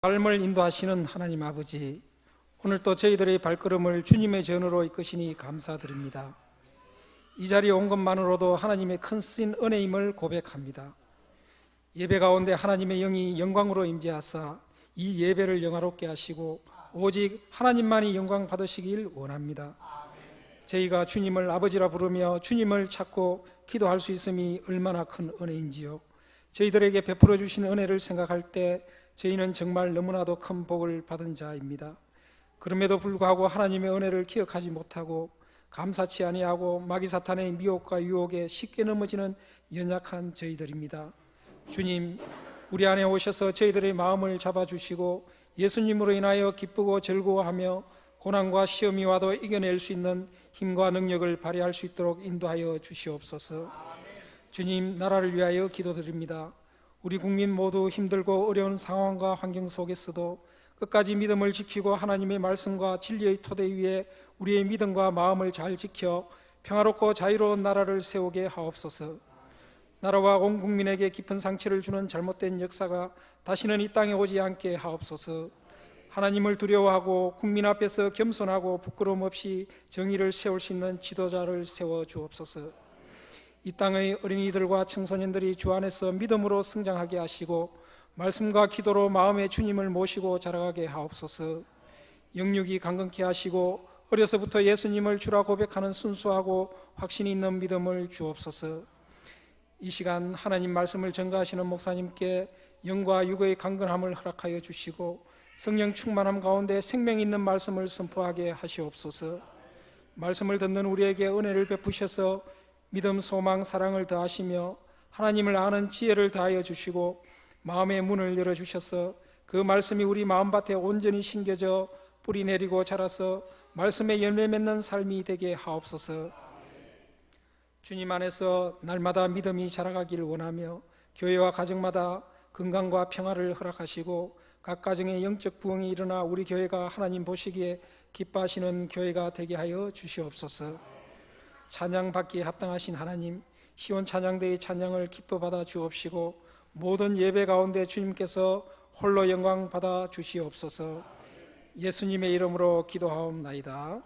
삶을 인도하시는 하나님 아버지, 오늘 또 저희들의 발걸음을 주님의 전으로 이끄시니 감사드립니다. 이 자리에 온 것만으로도 하나님의 큰 쓰인 은혜임을 고백합니다. 예배 가운데 하나님의 영이 영광으로 임재하사 이 예배를 영화롭게 하시고 오직 하나님만이 영광 받으시길 원합니다. 저희가 주님을 아버지라 부르며 주님을 찾고 기도할 수 있음이 얼마나 큰 은혜인지요. 저희들에게 베풀어 주신 은혜를 생각할 때 저희는 정말 너무나도 큰 복을 받은 자입니다. 그럼에도 불구하고 하나님의 은혜를 기억하지 못하고 감사치 아니하고 마귀 사탄의 미혹과 유혹에 쉽게 넘어지는 연약한 저희들입니다. 주님, 우리 안에 오셔서 저희들의 마음을 잡아 주시고 예수님으로 인하여 기쁘고 즐거워하며 고난과 시험이 와도 이겨낼 수 있는 힘과 능력을 발휘할 수 있도록 인도하여 주시옵소서. 주님, 나라를 위하여 기도드립니다. 우리 국민 모두 힘들고 어려운 상황과 환경 속에서도 끝까지 믿음을 지키고 하나님의 말씀과 진리의 토대 위에 우리의 믿음과 마음을 잘 지켜 평화롭고 자유로운 나라를 세우게 하옵소서. 나라와 온 국민에게 깊은 상처를 주는 잘못된 역사가 다시는 이 땅에 오지 않게 하옵소서. 하나님을 두려워하고 국민 앞에서 겸손하고 부끄러움 없이 정의를 세울 수 있는 지도자를 세워 주옵소서. 이 땅의 어린이들과 청소년들이 주 안에서 믿음으로 성장하게 하시고 말씀과 기도로 마음의 주님을 모시고 자라가게 하옵소서. 영육이 강건케 하시고 어려서부터 예수님을 주라 고백하는 순수하고 확신 있는 믿음을 주옵소서. 이 시간 하나님 말씀을 전가하시는 목사님께 영과 육의 강건함을 허락하여 주시고 성령 충만함 가운데 생명 있는 말씀을 선포하게 하시옵소서. 말씀을 듣는 우리에게 은혜를 베푸셔서 믿음, 소망, 사랑을 더하시며 하나님을 아는 지혜를 다하여 주시고 마음의 문을 열어 주셔서 그 말씀이 우리 마음밭에 온전히 심겨져 뿌리 내리고 자라서 말씀에 열매 맺는 삶이 되게 하옵소서. 주님 안에서 날마다 믿음이 자라가기를 원하며 교회와 가정마다 건강과 평화를 허락하시고 각 가정의 영적 부흥이 일어나 우리 교회가 하나님 보시기에 기뻐하시는 교회가 되게 하여 주시옵소서. 찬양 받기에 합당하신 하나님 시온 찬양대의 찬양을 기뻐 받아 주옵시고 모든 예배 가운데 주님께서 홀로 영광 받아 주시옵소서. 예수님의 이름으로 기도하옵나이다.